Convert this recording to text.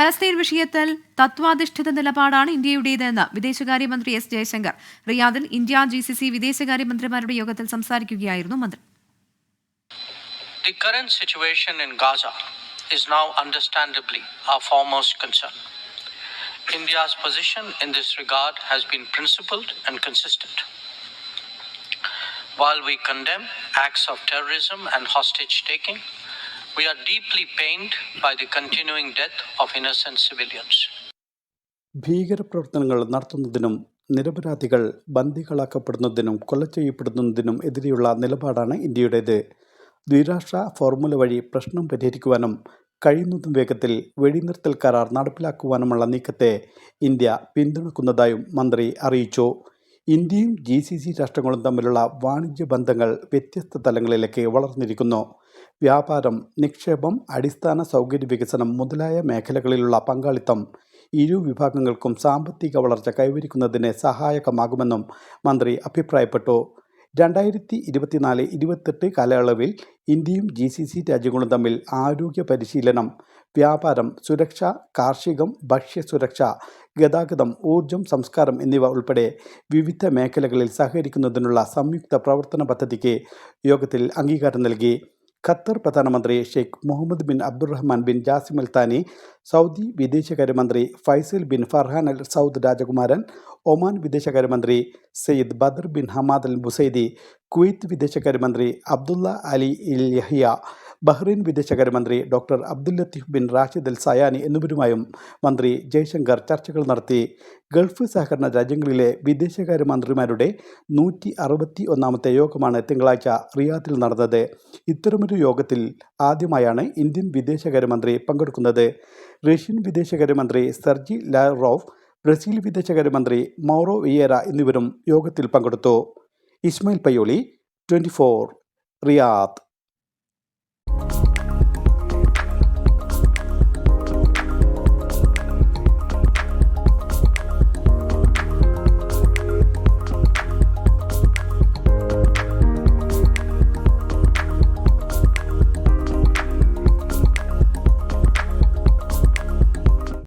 Palestine വിഷയത്തിൽ തത്വാധിഷ്ഠിത നിലപാടാണ് ഇന്ത്യയുടേതെന്ന് വിദേശകാര്യമന്ത്രി എസ് ജയശങ്കർ റിയാദിൽ ഇന്ത്യ ജി സി സി വിദേശകാര്യമന്ത്രിമാരുടെ യോഗത്തിൽ സംസാരിക്കുകയായിരുന്നു മന്ത്രി The current situation in Gaza is now understandably our foremost concern. India's position in this regard has been principled and consistent. While we condemn acts of terrorism and hostage taking, we are deeply pained by the continuing death of innocent civilians. ഭീകരപ്രവർത്തനങ്ങൾ നടത്തുന്നതിനും നിരപരാധികൾ ബന്ദികളാക്കപ്പെടുന്നതിനും കൊല ചെയ്യപ്പെടുന്നതിനും എതിരെയുള്ള നിലപാടാണ് ഇന്ത്യയുടേത്. ദ്വിരാഷ്ട്ര formula വഴി പ്രശ്നം പരിഹരിക്കുവാനും കഴിയുന്നതും വേഗത്തിൽ വെടിനിർത്തൽ കരാർ നടപ്പിലാക്കുവാനുമുള്ള നീക്കത്തെ ഇന്ത്യ പിന്തുണക്കുന്നതായും മന്ത്രി അറിയിച്ചു. ഇന്ത്യയും ജി സി സി രാഷ്ട്രങ്ങളും തമ്മിലുള്ള വാണിജ്യ ബന്ധങ്ങൾ വ്യത്യസ്ത തലങ്ങളിലേക്ക് വളർന്നിരിക്കുന്നു. വ്യാപാരം നിക്ഷേപം അടിസ്ഥാന സൗകര്യ വികസനം മുതലായ മേഖലകളിലുള്ള പങ്കാളിത്തം ഇരു വിഭാഗങ്ങൾക്കും സാമ്പത്തിക വളർച്ച കൈവരിക്കുന്നതിന് സഹായകമാകുമെന്നും മന്ത്രി അഭിപ്രായപ്പെട്ടു. രണ്ടായിരത്തി ഇരുപത്തിനാല് ഇരുപത്തെട്ട് കാലയളവിൽ ഇന്ത്യയും ജി സി സി രാജ്യങ്ങളും തമ്മിൽ ആരോഗ്യ പരിശീലനം വ്യാപാരം സുരക്ഷ കാർഷികം ഭക്ഷ്യസുരക്ഷ ഗതാഗതം ഊർജം സംസ്കാരം എന്നിവ ഉൾപ്പെടെ വിവിധ മേഖലകളിൽ സഹകരിക്കുന്നതിനുള്ള സംയുക്ത പ്രവർത്തന പദ്ധതിക്ക് യോഗത്തിൽ അംഗീകാരം നൽകി. ഖത്തർ പ്രധാനമന്ത്രി Sheikh Mohammed bin Abdulrahman bin Jassim Al Thani Saudi വിദേശകാര്യമന്ത്രി Faisal bin Farhan Al Saud രാജകുമാരൻ ഒമാൻ വിദേശകാര്യമന്ത്രി Sayyid Badr bin Hamad Al Busaidi Kuwait വിദേശകാര്യമന്ത്രി Abdullah Ali Al Yahya Bahrain വിദേശകാര്യമന്ത്രി doctor Abdul Latif bin Rashid Al Zayani എന്നിവരുമായും മന്ത്രി ജയശങ്കർ ചർച്ചകൾ നടത്തി. Gulf സഹകരണ രാജ്യങ്ങളിലെ വിദേശകാര്യമന്ത്രിമാരുടെ നൂറ്റി അറുപത്തി ഒന്നാമത്തെ യോഗമാണ് തിങ്കളാഴ്ച റിയാദിൽ നടന്നത്. ഇത്തരമൊരു യോഗത്തിൽ ആദ്യമായാണ് ഇന്ത്യൻ വിദേശകാര്യമന്ത്രി പങ്കെടുക്കുന്നത്. റഷ്യൻ വിദേശകാര്യമന്ത്രി സെർജി ലാറോവ് ബ്രസീൽ വിദേശകാര്യമന്ത്രി മൗറോ വിയേര എന്നിവരും യോഗത്തിൽ പങ്കെടുത്തു. Ismail Payyoli twenty Riyadh.